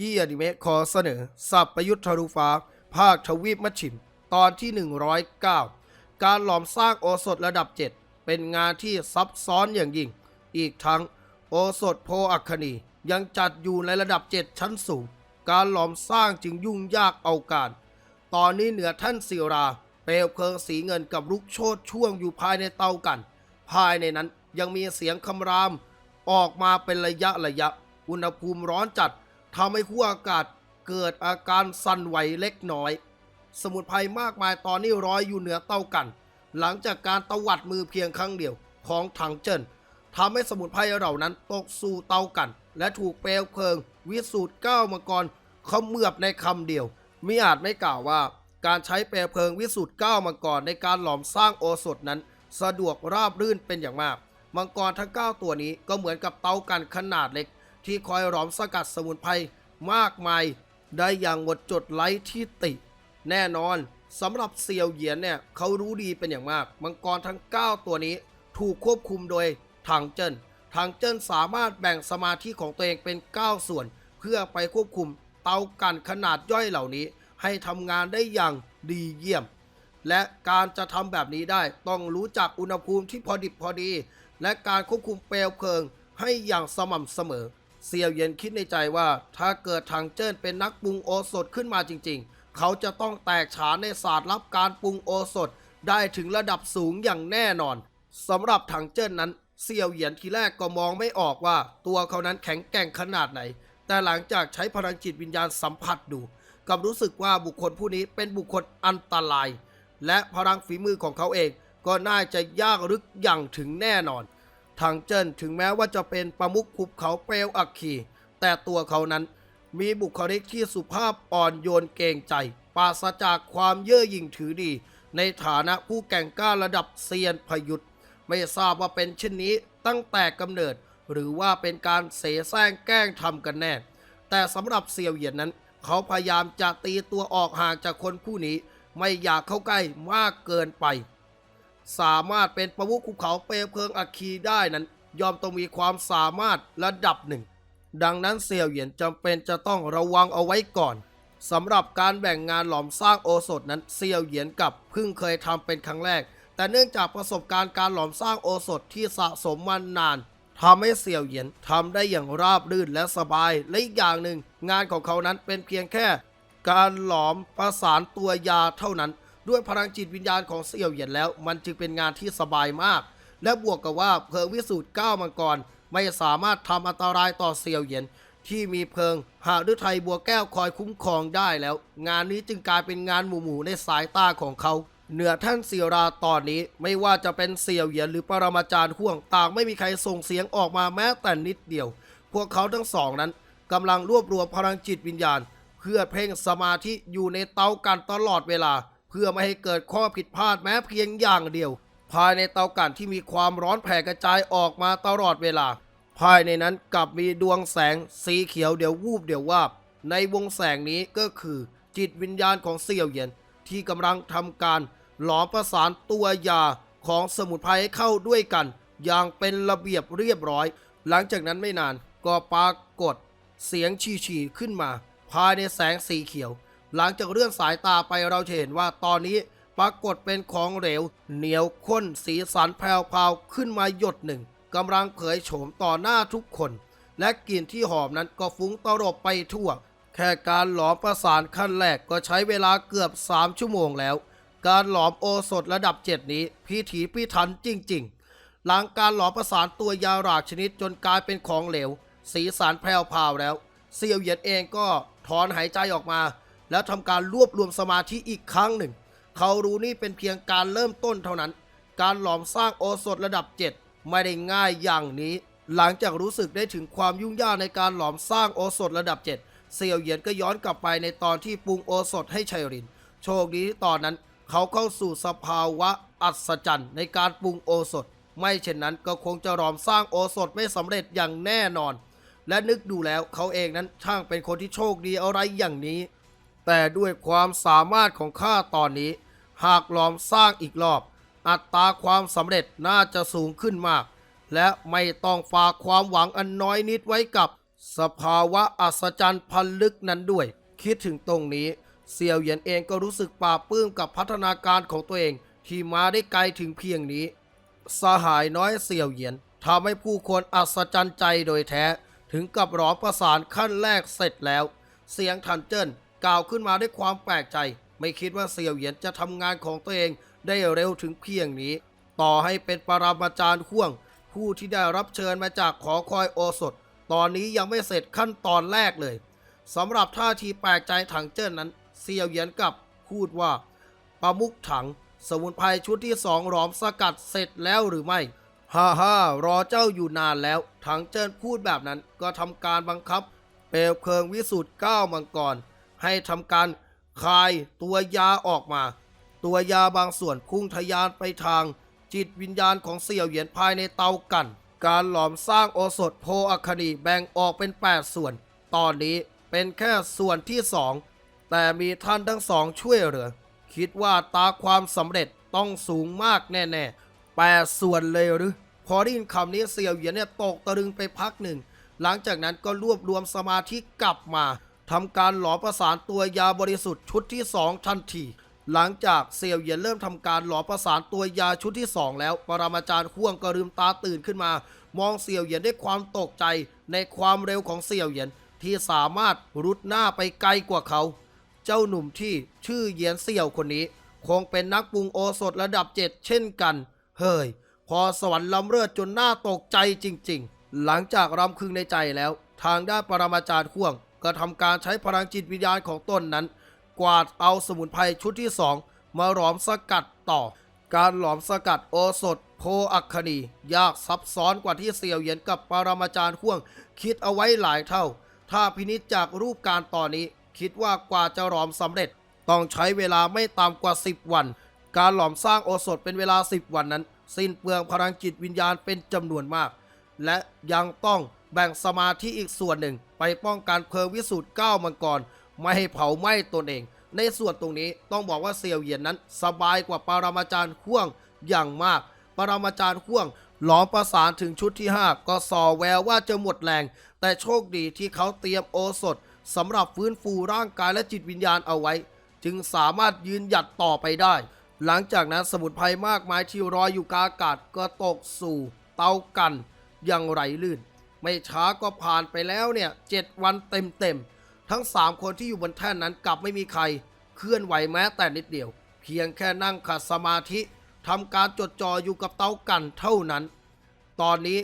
ยี้อนิเมะขอเสนอ สับประยุทธ์ทะลุฟ้า ภาคทวีปมัชชิม ตอนที่ 109 การหลอมสร้างโอสถระดับ 7 เป็นงานที่ซับซ้อนอย่างยิ่ง อีกทั้งโอสถโพอัคคณียังจัดอยู่ในระดับ 7 ชั้นสูง การหลอมสร้างจึงยุ่งยากเอาการ ตอนนี้เหนือท่านศิราเปลวเพลิงสีเงินกับลุกโชดช่วงอยู่ภายในเตากัน ภายในนั้นยังมีเสียงคำราม ออกมาเป็นระยะระยะ อุณหภูมิร้อนจัด ทำให้ขั้วอากาศเกิดอาการสั่นไหวเล็กน้อย สมุนไพรมากมายตอนนี้ร้อยอยู่เหนือเตากัน หลังจากการตวัดมือเพียงครั้งเดียวของถังเจินทำให้สมุนไพรเหล่านั้นตกสู่เตากัน และถูกเปลวเพลิง วิสูตรก้าวมังกรเขมือบในคำเดียวมิอาจไม่กล่าวว่า การใช้เปลวเพลิงวิสูตรก้าวมังกรในการหลอมสร้างโอสถนั้น สะดวกราบรื่นเป็นอย่างมาก มังกรทั้ง 9 ตัวนี้ก็เหมือนกับเตากันขนาดเล็ก ที่คอยหลอมสกัดสมุนไพรมากมาย ได้อย่างหมดจดไร้ที่ติ แน่นอนสำหรับเซียวเหยียนเนี่ยเขารู้ดีเป็นอย่างมาก มังกรทั้ง 9 ตัวนี้ถูกควบคุมโดยทางเจิ้นทางเจิ้นสามารถแบ่งสมาธิของตัวเองเป็น 9 ส่วน เพื่อไปควบคุมเตากันขนาดย่อยเหล่านี้ ให้ทำงานได้อย่างดีเยี่ยม และการจะทำแบบนี้ได้ต้องรู้จักอุณหภูมิที่พอดิบพอดี และการควบคุมเปลวเพลิงให้อย่างสม่ำเสมอ เซียวเย็นคิดในใจว่า ถ้าเกิดทางเจิ้นเป็นนักปรุงโอสถขึ้นมาจริง ๆ เขาจะต้องแตกฉานในศาสตร์ลับการปรุงโอสถ ได้ถึงระดับสูงอย่างแน่นอนสำหรับทางเจิ้นนั้นเซียวเหยียนทีแรกก็มองไม่ออกว่า ตัวเขานั้นแข็งแกร่งขนาดไหน แต่หลังจากใช้พลังจิตวิญญาณสัมผัสดูกับรู้สึกว่าบุคคลผู้นี้เป็นบุคคลอันตราย และพลังฝีมือของเขาเองก็น่าจะยากลึกอย่างถึงแน่นอน ทางเจิ้นถึงแม้ว่าจะเป็นประมุขภูเขาเปลวอัคคีแต่ตัวเขานั้นมีบุคลิกที่สุภาพอ่อนโยนเกรงใจปราศจากความเย่อหยิ่งถือดี ในฐานะผู้แก่งกล้าระดับเซียนพยุทธ์ไม่ทราบว่าเป็นเช่นนี้ตั้งแต่กำเนิด หรือว่าเป็นการเสแสร้งแกล้งทำกันแน่ แต่สำหรับเซียวเหยียนนั้น เขาพยายามจะตีตัวออกห่างจากคนผู้นี้ ไม่อยากเข้าใกล้มากเกินไป สามารถเป็นประมุขภูเขาเปลวเพลิงอัคคีได้นั้น ยอมต้องมีความสามารถระดับหนึ่ง ดังนั้นเซี่ยวเหยียนจำเป็นจะต้องระวังเอาไว้ก่อนสำหรับการแบ่งงานหลอมสร้างโอสถนั้นเซียวเหยียนกับเพิ่งเคยทำเป็นครั้งแรก แต่เนื่องจากประสบการณ์การหลอมสร้างโอสถที่สะสมมานานทำให้เซี่ยวเหยียนทำได้อย่างราบรื่นและสบายและอีกอย่างหนึ่ง งานของเขานั้นเป็นเพียงแค่ การหลอมประสานตัวยาเท่านั้น ด้วยพลังจิตวิญญาณของเสี่ยวเหยียนแล้ว มันจึงเป็นงานที่สบายมาก และบวกกับว่าเพลิงวิสูตรก้าวมังกรไม่สามารถทำอันตรายต่อเสี่ยวเหยียนที่มีเพลิงหาฤทัยบัวแก้วคอยคุ้มครองได้แล้ว งานนี้จึงกลายเป็นงานหมู่ๆในสายตาของเขา เหนือท่านเสียราตอนนี้ไม่ว่าจะเป็นเสี่ยวเหยียนหรือปรมาจารย์ห่วงต่างไม่มีใครส่งเสียงออกมาแม้แต่นิดเดียว พวกเขาทั้งสองนั้นกำลังรวบรวมพลังจิตวิญญาณ เพื่อเพ่งสมาธิอยู่ในเตากันตลอดเวลา เพื่อไม่ให้เกิดข้อผิดพลาดแม้เพียงอย่างเดียว ภายในเตากันที่มีความร้อนแผ่กระจายออกมาตลอดเวลา ภายในนั้นกลับมีดวงแสง สีเขียวเดี๋ยววูบเดี๋ยววาบ ในวงแสงนี้ก็คือ จิตวิญญาณของเสี่ยวเหยียนที่กำลังทำการหลอมประสานตัวยาของสมุนไพรให้เข้าด้วยกัน อย่างเป็นระเบียบเรียบร้อย หลังจากนั้นไม่นานก็ปรากฏเสียงชีชีขึ้นมา ภายในแสงสีเขียว หลังจากเลื่อนสายตาไปเราจะเห็นว่าตอนนี้ปรากฏเป็นของเหลว เหนียวข้นสีสันแผ่วๆขึ้นมาหยดหนึ่งกำลังเผยโฉมต่อหน้าทุกคน และกลิ่นที่หอมนั้นก็ฟุ้งตลบไปทั่ว แค่การหลอมประสานขั้นแรกก็ใช้เวลาเกือบ 3 ชั่วโมงแล้ว การหลอมโอสถระดับ 7 นี้พิถีพิถันจริง ๆ หลังการหลอมประสานตัวยาหรากชนิดจนกลายเป็นของเหลว สีสันแผ่วพราแล้วเซียวเหยียนเองก็ถอนหายใจออกมา แล้วทำการรวบรวมสมาธิอีกครั้งหนึ่ง เขารู้นี่เป็นเพียงการเริ่มต้นเท่านั้น การหลอมสร้างโอสถระดับ 7 ไม่ได้ง่ายอย่างนี้ หลังจากรู้สึกได้ถึงความยุ่งยากในการหลอมสร้างโอสถระดับ 7 เซียวเหยียนก็ย้อนกลับไปในตอนที่ปรุงโอสถให้ชัยริน โชคดีที่ตอนนั้น เขาเข้าสู่สภาวะอัศจรรย์ในการปรุงโอสถ ไม่เช่นนั้นก็คงจะหลอมสร้างโอสถไม่สำเร็จอย่างแน่นอน และนึกดูแล้วเขาเองนั้นช่างเป็นคนที่โชคดีอะไรอย่างนี้ แต่ด้วยความสามารถของข้าตอนนี้ หากหลอมสร้างอีกรอบ อัตราความสำเร็จน่าจะสูงขึ้นมาก และไม่ต้องฝากความหวังอันน้อยนิดไว้กับ สภาวะอัศจรรย์พันลึกนั้นด้วย คิดถึงตรงนี้เสี่ยวเหยียนเองก็รู้สึกปลาบปลื้มกับพัฒนาการของตัวเองที่มาได้ไกลถึงเพียงนี้ สหายน้อยเสี่ยวเหยียนทำให้ผู้คนอัศจรรย์ใจโดยแท้ ถึงกับร้องประสานขั้นแรกเสร็จแล้ว เสียงทันเจิ้น กล่าวขึ้นมาด้วยความแปลกใจ ไม่คิดว่าเสี่ยวเหยียนจะทำงานของตัวเองได้เร็วถึงเพียงนี้ ต่อให้เป็นปรามาจารย์ห่วง ผู้ที่ได้รับเชิญมาจากขอคอยโอสถ ตอนนี้ยังไม่เสร็จขั้นตอนแรกเลยสำหรับท่าทีแปลกใจถังเจิ้นนั้น เสี่ยวเหยียนกับพูดว่าปลามุกถัง สมุนไพรชุดที่สองหลอมสกัดเสร็จแล้วหรือไม่ฮ่าฮ่ารอเจ้าอยู่นานแล้ว ถังเจิ้นพูดแบบนั้นก็ทำการบังคับ เปลวเพลิงวิสุทธ์ก้าวมังกร ให้ทำการคายตัวยาออกมา ตัวยาบางส่วนพุ่งทะยานไปทาง จิตวิญญาณของเสี่ยวเหยียนภายในเตากัน การหลอมสร้างโอสถโพอัคนีแบ่งออกเป็น 8 ส่วน ตอนนี้เป็นแค่ส่วนที่2แต่มีท่านทั้งสองช่วยเหลือ คิดว่าตาความสำเร็จต้องสูงมากแน่ๆแปดส่วนเลยหรือ พอได้ยินคำนี้เสี่ยวเหยียนเนี่ยตกตะลึงไปพักหนึ่ง หลังจากนั้นก็รวบรวมสมาธิกลับมา ทำการหลอมประสานตัวยาบริสุทธิ์ชุดที่สองทันที หลังจากเซียวเหยียนเริ่มทำการหลอมประสานตัวยาชุดที่สองแล้ว ปรมาจารย์ห่วงก็ลืมตาตื่นขึ้นมา มองเซียวเหยียนด้วยความตกใจในความเร็วของเซียวเหยียนที่สามารถรุดหน้าไปไกลกว่าเขา เจ้าหนุ่มที่ชื่อเหยียนเสี่ยวคนนี้ คงเป็นนักปรุงโอสถระดับเจ็ดเช่นกัน เฮ้ย พอสวรรค์ล้ำเลิศจนหน่าตกใจจริง ๆ หลังจากรำพึงในใจแล้ว ทางด้านปรมาจารย์ข่วง ก็ทำการใช้พลังจิตวิญญาณของตนนั้น กวาดเอาสมุนไพรชุดที่สองมาหลอมสกัดต่อ การหลอมสกัดโอสถ โพอัคคณี ยากซับซ้อนกว่าที่เสี่ยวเหยียนกับปรมาจารย์ข่วง คิดเอาไว้หลายเท่า ถ้าพินิจจากรูปการตอนนี้ คิดว่ากว่าจะหลอมสำเร็จ ต้องใช้เวลาไม่ต่ำกว่า 10 วัน การหลอมสร้างโอสถเป็นเวลา 10 วันนั้น สิ้นเปลืองพลังจิตวิญญาณเป็นจำนวนมาก และยังต้อง แบ่งสมาธิอีกส่วนหนึ่ง ไปป้องกันเพลิงวิสุทธ์ก้าวมังกร ไม่ให้เผาไหม้ตนเอง ในส่วนตรงนี้ต้องบอกว่าเซียวเหยียนนั้น สบายกว่าปรมาจารย์ข่วงอย่างมากปรมาจารย์ข่วงหลอมประสานถึงชุดที่ 5 ก็ส่อแววว่าจะหมดแรง แต่โชคดีที่เขาเตรียมโอสถสำหรับฟื้นฟูร่างกายและจิตวิญญาณเอาไว้ จึงสามารถยืนหยัดต่อไปได้ หลังจากนั้นสมุนไพรมากมายที่รอยอยู่กาอากาศก็ตกสู่เตากันอย่างไรลื่น ไม่ช้าก็ผ่านไปแล้วเนี่ยเจ็ดวันเต็มๆ ทั้งสามคนที่อยู่บนแท่นนั้นกลับไม่มีใคร เคลื่อนไหวแม้แต่นิดเดียว เพียงแค่นั่งขัดสมาธิทำการจดจ่ออยู่กับเตากันเท่านั้น ตอนนี้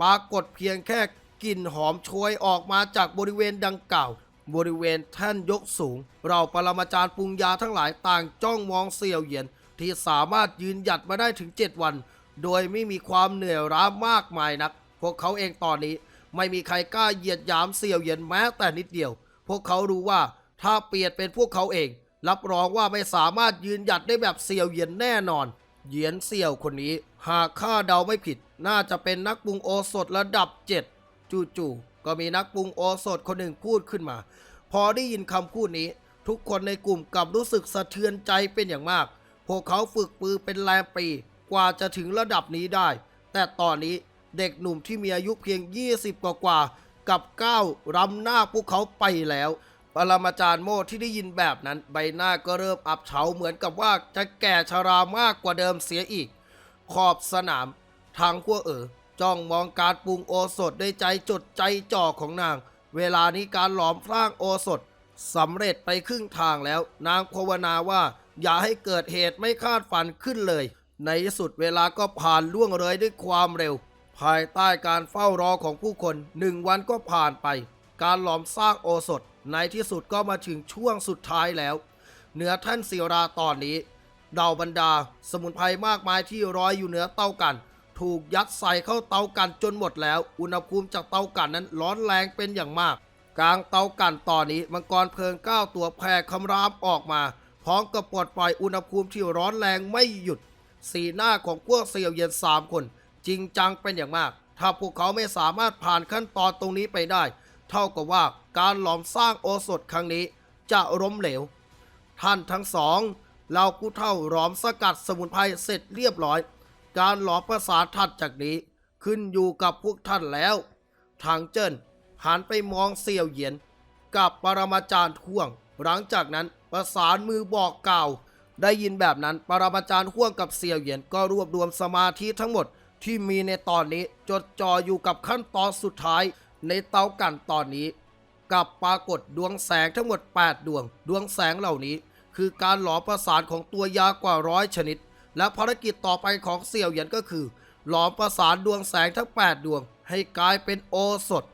ปรากฏเพียงแค่กลิ่นหอมโชยออกมาจากบริเวณดังกล่าว บริเวณแท่นยกสูง เราปรมาจารย์ปรุงยาทั้งหลายต่างจ้องมองเสี่ยวเหยียน ที่สามารถยืนหยัดมาได้ถึง 7 วัน โดยไม่มีความเหนื่อยล้ามากมายนัก พวกเขาเองตอนนี้ไม่มีใครกล้าเหยียดหยามเสี่ยวเหยียนแม้แต่นิดเดียว พวกเขารู้ว่าถ้าเปลี่ยนเป็นพวกเขาเอง รับรองว่าไม่สามารถยืนหยัดได้แบบเสี่ยวเหยียนแน่นอน เหยียนเสี่ยวคนนี้ หากข้าเดาไม่ผิด น่าจะเป็นนักปรุงโอสถระดับ7จู่ๆก็มีนักปรุงโอสถคนหนึ่งพูดขึ้นมา พอได้ยินคำพูดนี้ ทุกคนในกลุ่มกลับรู้สึกสะเทือนใจเป็นอย่างมาก พวกเขาฝึกปือเป็นแรมปีกว่าจะถึงระดับนี้ได้ แต่ตอนนี้ เด็กหนุ่มที่มีอายุเพียง 20 กว่ากว่ากับก้าวรำหน้าพวกเขาไปแล้ว ปรมาจารย์โมที่ได้ยินแบบนั้น ใบหน้าก็เริ่มอับเฉาเหมือนกับว่าจะแก่ชรามากกว่าเดิมเสียอีก ขอบสนาม ทางพวเอ๋อจ้องมองการปรุงโอสถด้วยใจจดใจจ่อของนาง เวลานี้การหลอมสร้างโอสถสำเร็จไปครึ่งทางแล้ว นางภาวนาว่า อย่าให้เกิดเหตุไม่คาดฝันขึ้นเลย ในที่สุดเวลาก็ผ่านล่วงเลยด้วยความเร็ว ภายใต้การเฝ้ารอของผู้คนหนึ่งวันก็ผ่านไป การหลอมสร้างโอสถในที่สุดก็มาถึงช่วงสุดท้ายแล้ว เหนือท่านศิราตอนนี้เดาบรรดา สมุนไพรมากมายที่ร้อยอยู่เหนือเตากัน ถูกยัดใส่เข้าเตากันจนหมดแล้ว อุณหภูมิจากเตากันนั้นร้อนแรงเป็นอย่างมาก กลางเตากันตอนนี้มังกรเพลิงเก้าตัวแผ่คำรามออกมา พร้อมกับปลดปล่อยอุณหภูมิที่ร้อนแรงไม่หยุด สีหน้าของพวกเสี่ยวเย็นสามคน จริงจังเป็นอย่างมาก ถ้าพวกเขาไม่สามารถผ่านขั้นตอนตรงนี้ไปได้ เท่ากับว่าการหลอมสร้างโอสถครั้งนี้จะล้มเหลว ท่านทั้งสองเราผู้เท่าหลอมสกัดสมุนไพรเสร็จเรียบร้อย การหลอมประสานถัดจากนี้ ขึ้นอยู่กับพวกท่านแล้ว ทางเจิ้นหันไปมองเสี่ยวเหยียน กับปรมาจารย์ท่วง หลังจากนั้นประสานมือบอกกล่าว ได้ยินแบบนั้นปรมาจารย์ท่วงกับเสี่ยวเหยียนก็รวบรวมสมาธิทั้งหมด ที่มีในตอนนี้จดจ่ออยู่กับขั้นตอนสุดท้ายในเตากันตอนนี้ กับปรากฏดวงแสงทั้งหมด 8 ดวง ดวงแสงเหล่านี้ คือการหลอมประสานของตัวยากว่าร้อยชนิด และภารกิจต่อไปของเสี่ยวเหยียนก็คือ หลอมประสานดวงแสงทั้ง 8 ดวง ให้กลายเป็นโอสถ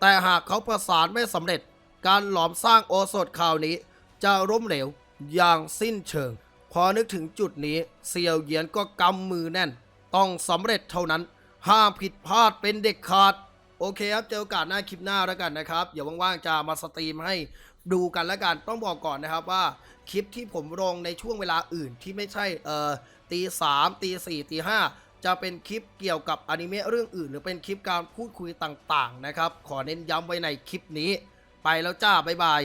แต่หากเขาประสานไม่สำเร็จ การหลอมสร้างโอสถคราวนี้ จะล้มเหลวอย่างสิ้นเชิง พอนึกถึงจุดนี้ เสี่ยวเหยียนก็กำมือแน่น ต้องสำเร็จเท่านั้น ห้ามผิดพลาดเป็นเด็กขาด โอเคครับ เจอโอกาสหน้าคลิปหน้าแล้วกันนะครับ เดี๋ยวว่างๆจะมาสตรีมให้ดูกันแล้วกัน ต้องบอกก่อนนะครับว่าคลิปที่ผมลงในช่วงเวลาอื่นที่ไม่ใช่เอ่อตีสามตีสี่ตีห้าจะเป็นคลิปเกี่ยวกับอนิเมะเรื่องอื่น หรือเป็นคลิปการพูดคุยต่างๆนะครับ ขอเน้นย้ำไว้ในคลิปนี้ ไปแล้วจ้า บ๊ายบาย